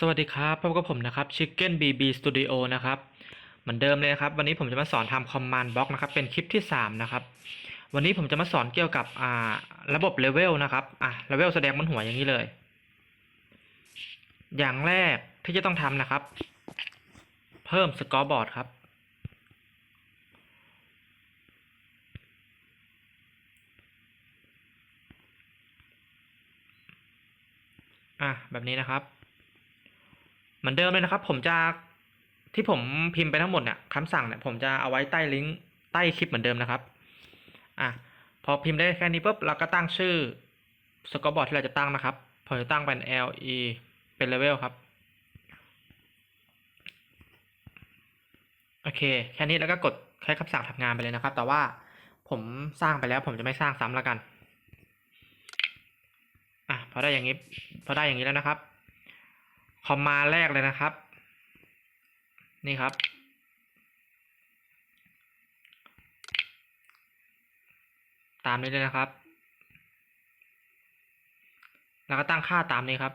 สวัสดีครับพบกับผมนะครับ Chicken BB Studio นะครับ เหมือนเดิมเลยนะครับ วันนี้ผมจะมาสอนทำ Command Block นะครับ เป็นคลิปที่ 3 นะครับ วันนี้ผมจะมาสอนเกี่ยวกับอ่าระบบเลเวลนะครับอะเลเวลแสดงบนหัวอย่างนี้เลย อย่างแรกที่จะต้องทำนะครับ เพิ่มสกอร์บอร์ดครับ อะแบบนี้นะครับ มือนเดิมเลยนะครับ ผมจะที่ผมพิมพ์ไปทั้งหมดเนี่ยคำสั่งเนี่ยผมจะเอาไว้ใต้ลิงก์ใต้คลิปเหมือนเดิมนะครับอะพอพิมพ์ได้แค่นี้ปุ๊บเราก็ตั้งชื่อสกอร์บอร์ดที่เราจะตั้งนะครับผมจะตั้งเป็น le เป็นเลเวลครับโอเคแค่นี้แล้วก็กดใช้คำสั่งทำงานไปเลยนะครับ แต่ว่าผมสร้างไปแล้วผมจะไม่สร้างซ้ำแล้วกันอะพอได้อย่างนี้พอได้อย่างนี้แล้วนะครับ คอมมาแรกเลยนะครับ นี่ครับ ตามนี้เลยนะครับ แล้วก็ตั้งค่าตามนี้ครับ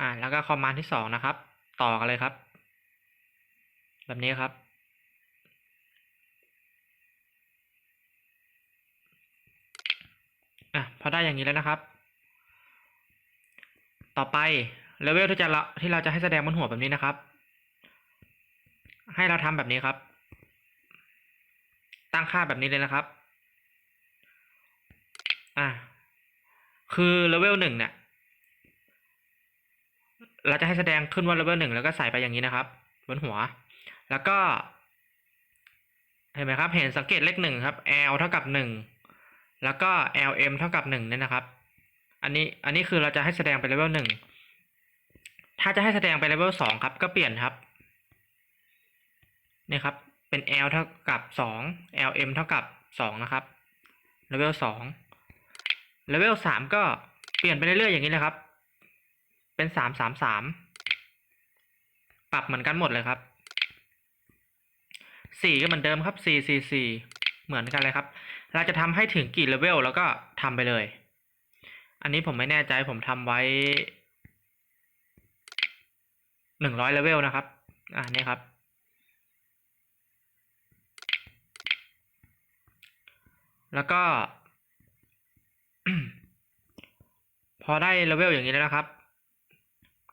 อ่าแล้วก็คอมมานที่สองนะครับ ต่อกันเลยครับ แบบนี้ครับ อะพอได้อย่างนี้แล้วนะครับ ต่อไปเลเวลที่จะเราที่เราจะให้แสดงบนหัวแบบนี้นะครับ ให้เราทำแบบนี้ครับ ตั้งค่าแบบนี้เลยนะครับ อะคือเลเวลหนึ่งเนี่ยเราจะให้แสดงขึ้นว่าเลเวลหนึ่งแล้วก็ใส่ไปอย่างนี้นะครับ บนหัว แล้วก็ เห็นไหมครับ เห็นสังเกตเลขหนึ่งครับ L เท่ากับหนึ่ง แล้วก็ lm เท่ากับหนึ่งเนี่ยนะครับ อันนี้ อันนี้คือเราจะให้แสดงเป็นเลเวลหนึ่งถ้าจะให้แสดงเป็นเลเวลสองครับ ก็เปลี่ยนครับ นี่ครับ เป็น l เท่ากับสอง lm เท่ากับสองนะครับ เลเวลสองเลเวลสามก็เปลี่ยนไปเรื่อยๆอย่างนี้นะครับ เป็นสามสามสามปรับเหมือนกันหมดเลยครับสี่ก็เหมือนเดิมครับสี่สี่สี่เหมือนกันเลยครับ เราจะทำให้ถึงกี่เลเวลแล้วก็ทำไปเลย อันนี้ผมไม่แน่ใจผมทำไว้หนึ่งร้อยเลเวลนะครับ อ่านี่ครับ แล้วก็ พอได้เลเวลอย่างนี้แล้วนะครับ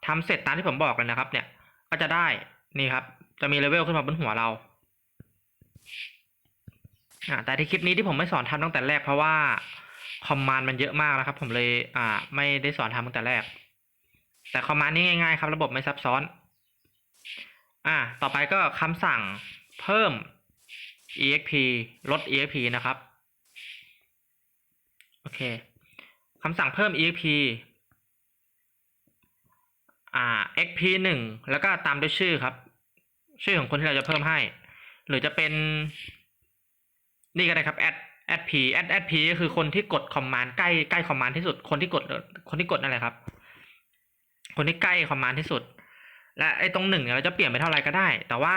ทำเสร็จตามที่ผมบอกเลยนะครับ เนี่ย ก็จะได้นี่ครับ จะมีเลเวลขึ้นมาบนหัวเรา อ่าแต่ที่คลิปนี้ที่ผมไม่สอนทำตั้งแต่แรกเพราะว่าคอมมานด์มันเยอะมากนะครับ ผมเลยอ่า ไม่ได้สอนทำตั้งแต่แรก แต่คอมมานด์นี้ง่ายๆ ครับ ระบบไม่ซับซ้อน อ่า ต่อไปก็คำสั่งเพิ่ม exp ลด exp นะครับ โอเคคำสั่งเพิ่ม exp อ่า xp หนึ่งแล้วก็ตามด้วยชื่อครับ ชื่อของคนที่เราจะเพิ่มให้ หรือจะเป็น นี่ก็ได้ครับ add add p add add p ก็คือคนที่กดคอมมานด์ใกล้ใกล้คอมมานด์ที่สุด คนที่กดคนที่กดนั่นแหละครับ คนที่ใกล้คอมมานด์ที่สุด และไอ้ตรงหนึ่งเราจะเปลี่ยนไปเท่าไรก็ได้ แต่ว่า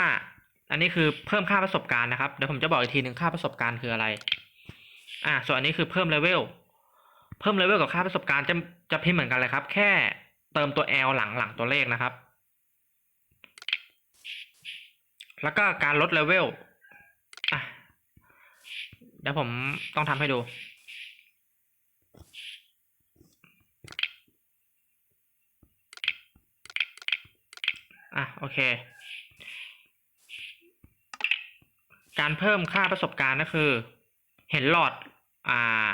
อันนี้คือเพิ่มค่าประสบการณ์นะครับเดี๋ยวผมจะบอกอีกทีหนึ่งค่าประสบการณ์คืออะไร อ่า ส่วนอันนี้คือเพิ่มเลเวลเพิ่มเลเวลกับค่าประสบการณ์จะจะพิมพ์เหมือนกันเลยครับ แค่เติมตัว L หลังหลังตัวเลขนะครับ แล้วก็การลดเลเวล เดี๋ยวผมต้องทำให้ดู อะ โอเค การเพิ่มค่าประสบการณ์ก็คือ เห็นหลอด อ่า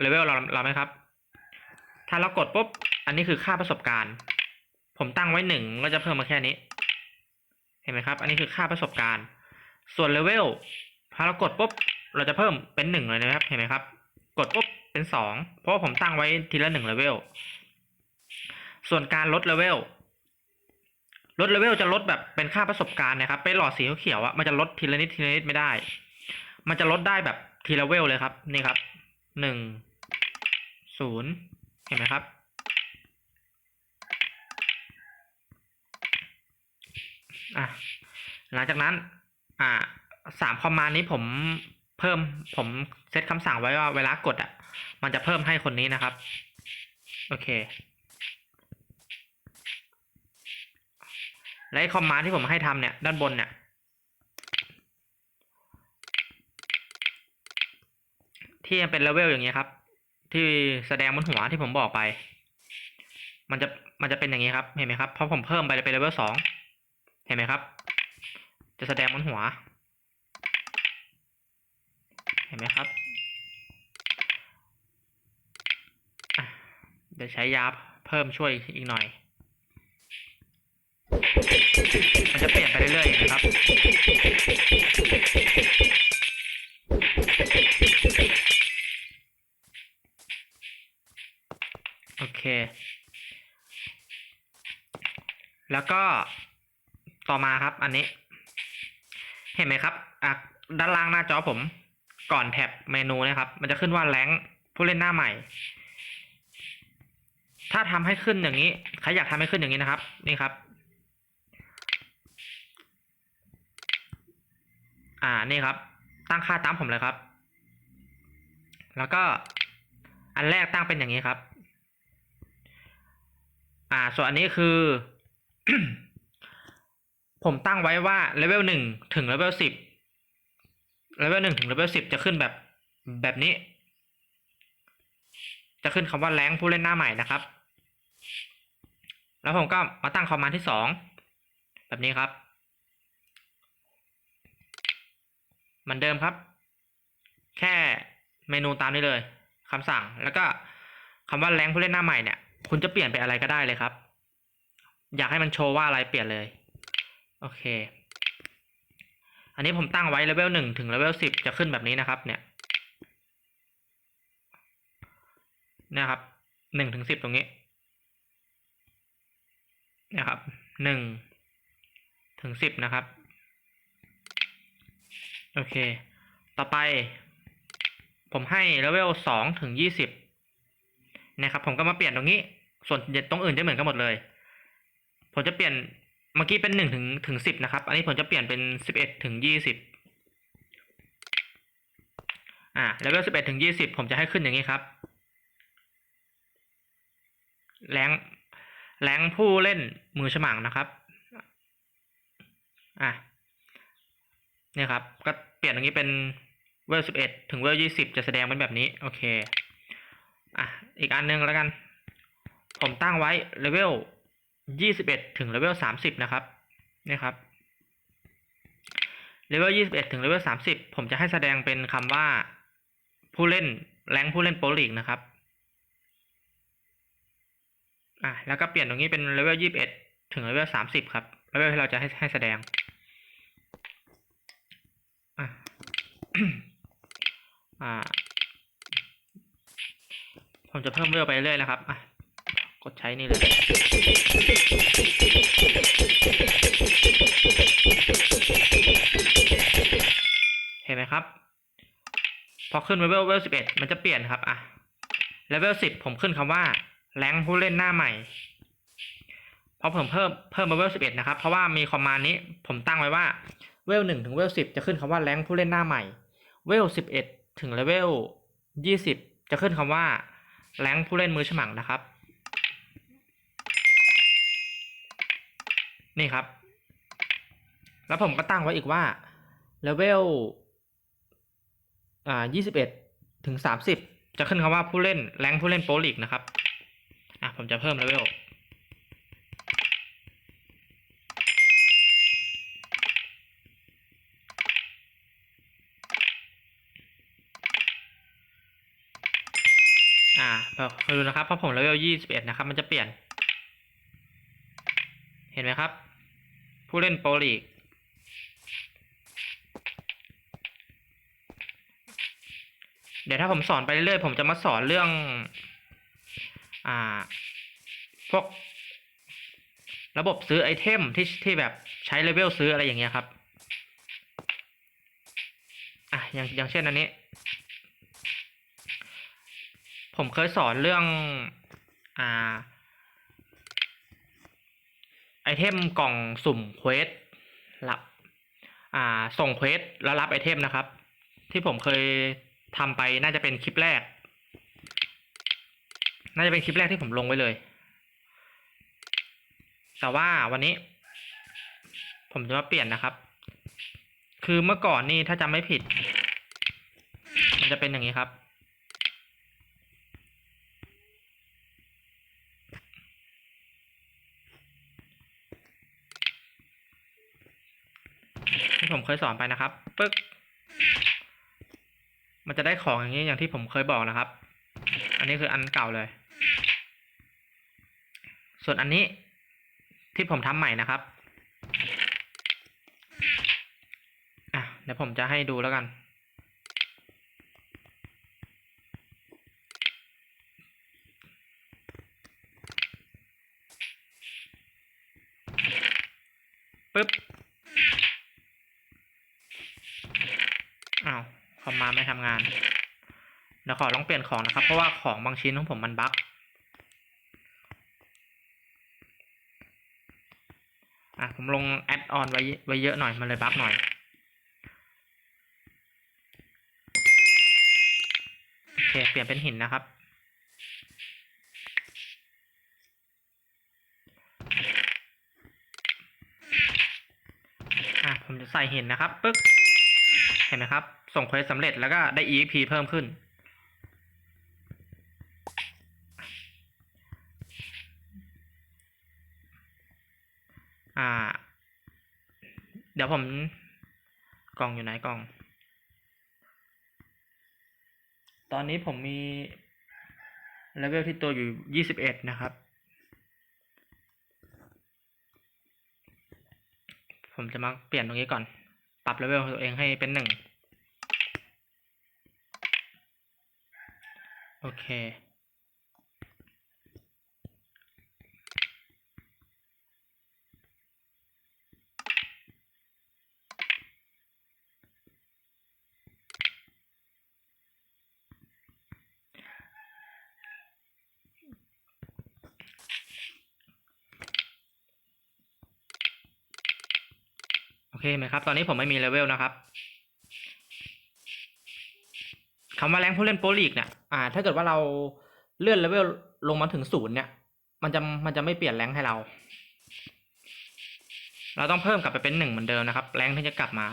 เลเวลเราเราไหมครับ ถ้าเรากดปุ๊บ อันนี้คือค่าประสบการณ์ ผมตั้งไว้หนึ่งก็จะเพิ่มมาแค่นี้ เห็นไหมครับ อันนี้คือค่าประสบการณ์ ส่วนเลเวล ถ้าเรากดปุ๊บ เราจะเพิ่มเป็นหนึ่งเลยนะครับ เห็นไหมครับ กดปุ๊บเป็นสองเพราะผมตั้งไว้ทีละหนึ่งเลเวล ส่วนการลดเลเวล ลดเลเวลจะลดแบบเป็นค่าประสบการณ์นะครับ ไปหลอดสีเขียวอะมันจะลดทีละนิดทีละนิดไม่ได้ มันจะลดได้แบบทีละเวลเลยครับ นี่ครับ หนึ่ง ศูนย์ เห็นไหมครับอะหลังจากนั้น อ่าสามคอมมานด์นี้ผม เพิ่มผมเซตคำสั่งไว้ว่าเวลากดอะ มันจะเพิ่มให้คนนี้นะครับ โอเค และคอมมานด์ที่ผมให้ทำเนี่ย ด้านบนเนี่ย ที่มันเป็นเลเวลอย่างเงี้ยครับ ที่แสดงบนหัวที่ผมบอกไป มันจะมันจะเป็นอย่างนี้ครับ เห็นไหมครับพอผมเพิ่มไปเป็นเลเวลสอง เห็นไหมครับ จะแสดงบนหัว เห็นไหมครับอะเดี๋ยวใช้ยาเพิ่มช่วยอีกหน่อย มันจะเปลี่ยนไปเรื่อยๆนไหมครับ โอเค แล้วก็ต่อมาครับอันนี้ เห็นไหมครับอะด้านล่างหน้าจอผม ก่อนแท็บเมนูนะครับ มันจะขึ้นว่าแรงผู้เล่นหน้าใหม่ ถ้าทำให้ขึ้นอย่างนี้ ใครอยากทำให้ขึ้นอย่างนี้นะครับ นี่ครับ อ่า นี่ครับ ตั้งค่าตามผมเลยครับ แล้วก็อันแรกตั้งเป็นอย่างนี้ครับ อ่า ส่วนอันนี้คือ ผมตั้งไว้ว่าเลเวลหนึ่งถึงเลเวลสิบ เลเวลหนึ่งถึงเลเวลสิบจะขึ้นแบบแบบนี้ จะขึ้นคำว่าแรงผู้เล่นหน้าใหม่นะครับ แล้วผมก็มาตั้งคอมมานด์ที่สองแบบนี้ครับเหมือนเดิมครับ แค่เมนูตามนี้เลยคำสั่งแล้วก็คำว่าแรงผู้เล่นหน้าใหม่เนี่ย คุณจะเปลี่ยนไปอะไรก็ได้เลยครับ อยากให้มันโชว์ว่าอะไรเปลี่ยนเลย โอเค อันนี้ผมตั้งไว้เลเวลหนึ่งถึงเลเวลสิบจะขึ้นแบบนี้นะครับ เนี่ยนี่ยครับหนึ่งถึงสิบตรงนี้นะครับหนึ่งถึงสิบนะครับ โอเค ต่อไป ผมให้เลเวลสองถึงยี่สิบนะครับ ผมก็มาเปลี่ยนตรงนี้ ส่วนตรงอื่นจะเหมือนกันหมดเลย ผมจะเปลี่ยน เมื่อกี้เป็นหนึ่งถึงถึงสิบนะครับ อันนี้ผมจะเปลี่ยนเป็นสิบเอ็ดถึงยี่สิบอ่าเลเวลสิบเอ็ดถึงยี่สิบผมจะให้ขึ้นอย่างนี้ครับ แรงแรงผู้เล่นมือฉมังนะครับ อะเนี่ยครับ ก็เปลี่ยนตรงนี้เป็นเวลสิบเอ็ดถึงเวลยี่สิบจะแสดงเป็นแบบนี้ โอเค อะ อีกอันหนึงแล้วกัน ผมตั้งไว้เลเวล ยี่สิบเอ็ดถึงเลเวลสามสิบนะครับนี่ครับเลเวลยี่สิบเอ็ดถึงเลเวลสามสิบผมจะให้แสดงเป็นคำว่าผู้เล่นแรงผู้เล่นโปรลีกนะครับอะแล้วก็เปลี่ยนตรงนี้เป็นเลเวลยี่สิบเอ็ดถึงเลเวลสามสิบครับเลเวลที่เราจะให้ให้แสดงอะอ่าผมจะเพิ่มเวลไปเรื่อยนะครับอะ ดใช้นี่เลยเห็นไหมครับ พอขึ้นเลเวลเลเวลสิบเอ็ดมันจะเปลี่ยนครับอะเลเวลสิบผมขึ้นคำว่าแรงผู้เล่นหน้าใหม่พราะผมเพิ่มเพิ่มมาเวลสิบเอ็ดนะครับ เพราะว่ามีคอมมานด์นี้ผมตั้งไว้ว่าเวลหนึ่งถึงเวลสิบจะขึ้นคำว่าแรงผู้เล่นหน้าใหม่ เวลสิบเอ็ดถึงเลเวลยี่สิบจะขึ้นคำว่าแรงผู้เล่นมือฉมังนะครับ นี่ครับ แล้วผมก็ตั้งไว้อีกว่าเลเวลอ่ายี่สิบเอ็ดถึงสามสิบจะขึ้นคำว่าผู้เล่นแรงผู้เล่นโปรลีกนะครับ อะผมจะเพิ่มเลเวลอ่าคอยดูนะครับพอผมเลเวลยี่สิบเอ็ดนะครับ มันจะเปลี่ยน เห็นไหมครับ ผู้เล่นโปรลีก เดี๋ยวถ้าผมสอนไปเรื่อยๆผมจะมาสอนเรื่อง อ่า พวก ระบบซื้อไอเทมที่ที่แบบใช้เลเวลซื้ออะไรอย่างเงี้ยครับ อะอย่างอย่างเช่นอันนี้ ผมเคยสอนเรื่อง อ่า ไอเทมกล่องสุ่มเควสรับอ่าส่งเควสแล้วรับไอเทมนะครับ ที่ผมเคยทำไปน่าจะเป็นคลิปแรก น่าจะเป็นคลิปแรกที่ผมลงไว้เลย แต่ว่าวันนี้ ผมจะมาเปลี่ยนนะครับ คือเมื่อก่อนนี่ถ้าจำไม่ผิด มันจะเป็นอย่างนี้ครับ ที่ผมเคยสอนไปนะครับปึ๊กมันจะได้ของอย่างนี้อย่างที่ผมเคยบอกนะครับ อันนี้คืออันเก่าเลย ส่วนอันนี้ที่ผมทำใหม่นะครับอะเดี๋ยวผมจะให้ดูแล้วกัน ปึ๊บ อ้าว ค อมมาไม่ทำงานเดี๋ยวขอลองเปลี่ยนของนะครับ เพราะว่าของบางชิ้นของผมมันบั๊กอะผมลงแอดออนไว้ไว้เยอะหน่อยมันเลยบั๊กหน่อย โอเค เปลี่ยนเป็นหินนะครับ อะผมจะใส่หินนะครับปึ๊ก เห็นไหมครับ ส่งเควสสำเร็จแล้วก็ได้ EXP เพิ่มขึ้น อ่า เดี๋ยวผมกล่องอยู่ไหนกล่อง ตอนนี้ผมมีเลเวลที่ตัวอยู่ยี่สิบเอ็ดนะครับ ผมจะมาเปลี่ยนตรงนี้ก่อน ปรับเลเวลของตัวเองให้เป็นหนึ่ง โอเค โอเคไหมครับ ตอนนี้ผมไม่มีเลเวลนะครับคำว่าแรงผู้เล่นโปรลีกเนี่ย อ่า ถ้าเกิดว่าเราเลื่อนเลเวลลงมาถึงศูนย์เนี่ย มันจะมันจะไม่เปลี่ยนแรงให้เรา เราต้องเพิ่มกลับไปเป็นหนึ่งเหมือนเดิมนะครับ แรงที่จะกลับมา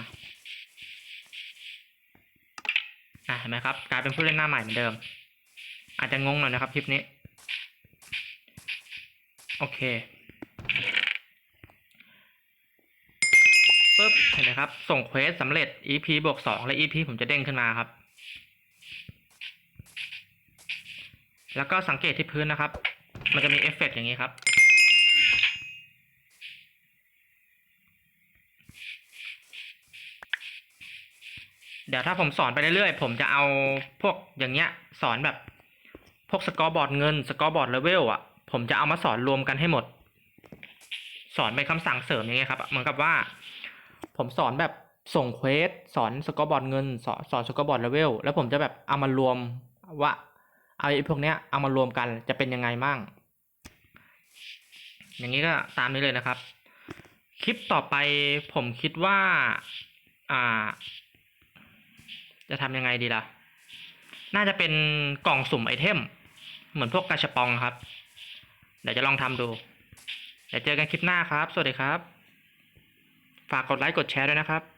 อ่าเห็นไหมครับ กลายเป็นผู้เล่นหน้าใหม่เหมือนเดิม อาจจะงงหน่อยนะครับคลิปนี้ โอเคปึ๊บเห็นไหมครับ ส่งเควสสำเร็จ EP บวกสองและ EP ผมจะเด้งขึ้นมาครับ แล้วก็สังเกตที่พื้นนะครับ มันจะมีเอฟเฟกต์อย่างนี้ครับ เดี๋ยวถ้าผมสอนไปเรื่อยๆ ผมจะเอาพวกอย่างเงี้ยสอนแบบพวกสกอร์บอร์ดเงิน สกอร์บอร์ดเลเวลอะ ผมจะเอามาสอนรวมกันให้หมด สอนเป็นคำสั่งเสริมอย่างเงี้ยครับ เหมือนกับว่า ผมสอนแบบส่งเควสสอนสกอร์บอร์ดเงิน สอนสอนสกอร์บอร์ดเลเวล แล้วผมจะแบบเอามารวมว่า เอาไอ้พวกเนี้ยเอามารวมกันจะเป็นยังไงมั่งอย่างนี้ก็ตามนี้เลยนะครับ คลิปต่อไปผมคิดว่า อ่า จะทำยังไงดีล่ะ น่าจะเป็นกล่องสุ่มไอเทม เหมือนพวกกาชปองครับ เดี๋ยวจะลองทำดู เดี๋ยวเจอกันคลิปหน้าครับ สวัสดีครับ ฝากกดไลค์กดแชร์ด้วยนะครับ